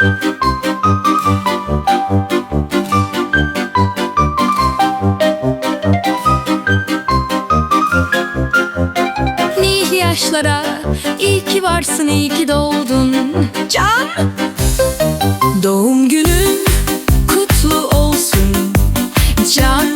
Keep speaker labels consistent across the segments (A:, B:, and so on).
A: Nice yaşlara iyi ki varsın iyi ki doğdun. Can! Doğum günün kutlu olsun. Can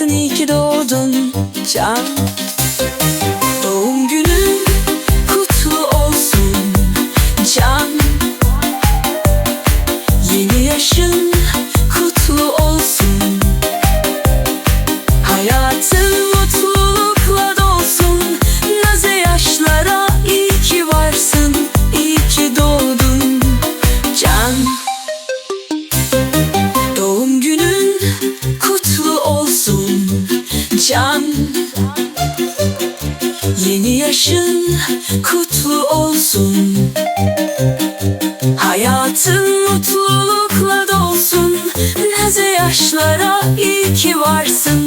A: Varsın, iyi ki doğdun Can. Doğum günün kutlu olsun Can. Yeni yaşın Yeni yaşın kutlu olsun. Hayatın mutlulukla dolsun. Naze yaşlara iyi ki varsın